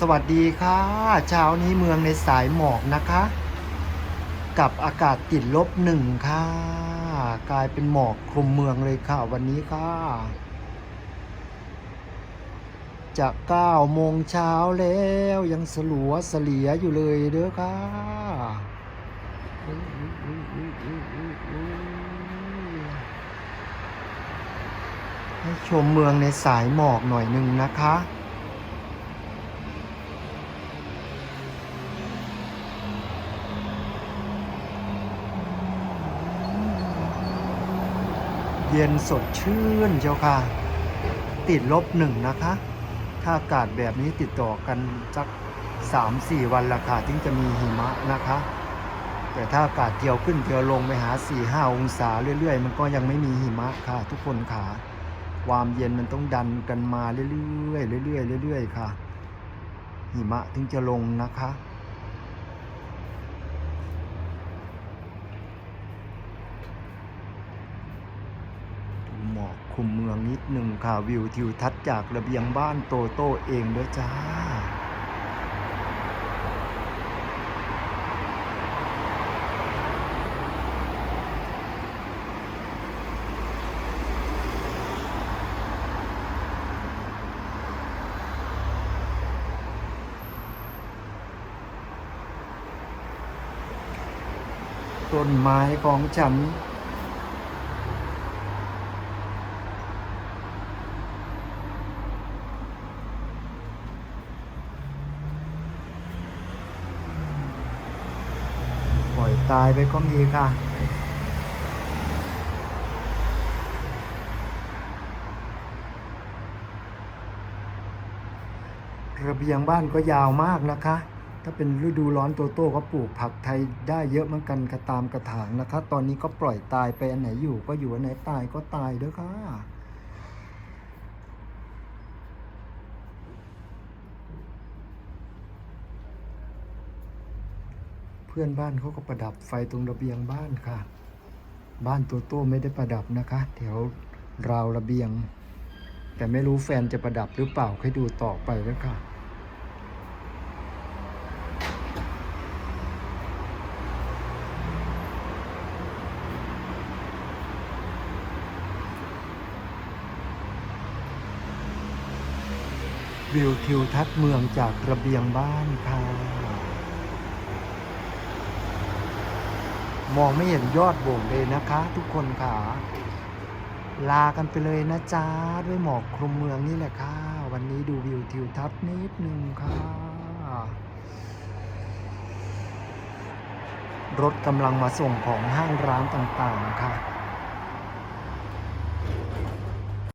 สวัสดีค่ะเช้านี้เมืองในสายหมอกนะคะ กับอากาศติดลบหนึ่งค่ะ กลายเป็นหมอกคลุมเมืองเลยค่ะ วันนี้ค่ะ จะเก้าโมงเช้าแล้วยังสลัวเสลียอยู่เลยเด้อค่ะให้ชมเมืองในสายหมอกหน่อยหนึ่งนะคะ เย็นสดชื่นเจ้าค่ะ ติดลบหนึ่งนะคะ ถ้าอากาศแบบนี้ติดต่อกันสักสามสี่วันละค่ะถึงจะมีหิมะนะคะ แต่ถ้าอากาศเที่ยวขึ้นเที่ยวลงไปหา4ี่ห้าองศาเรื่อย ๆ มันก็ยังไม่มีหิมะค่ะ ทุกคนค่ะความเย็นมันต้องดันกันมาเรื่อยๆเรื่อยๆเรื่อยๆค่ะ หิมะถึงจะลงนะคะ ดูหมอก คุมเมืองนิดหนึ่งค่ะวิวทิวทัศน์จากระเบียงบ้านโตโต้เองด้วยจ้าต้นไม้ของฉัน ปล่อยตายไปก็มีค่ะระเบียงบ้านก็ยาวมากนะคะ ถ้าเป็นฤดูร้อนโตโต้ก็ปลูกผักไทยได้เยอะเหมือนกันกระตามกระถางนะคะ ตอนนี้ก็ปล่อยตายไปอันไหนอยู่ก็อยู่อันไหนตายก็ตายเด้อค่ะ พื่อนบ้านเขาก็ประดับไฟตรงระเบียงบ้านค่ะ บ้านโตโต้ไม่ได้ประดับนะคะแถวราวระเบียง แต่ไม่รู้แฟนจะประดับหรือเปล่าให้ดูต่อไปแล้วค่ะวิวทิวทัศน์เมืองจากระเบียงบ้านค่ะ มองไม่เห็นยอดโบ่งเลยนะคะ ทุกคนค่ะ ลากันไปเลยนะจ๊ะ ด้วยหมอกคลุมเมืองนี่แหละค่ะ วันนี้ดูวิวทิวทัศน์นิดนึงค่ะ รถกำลังมาส่งของห้างร้านต่างๆค่ะ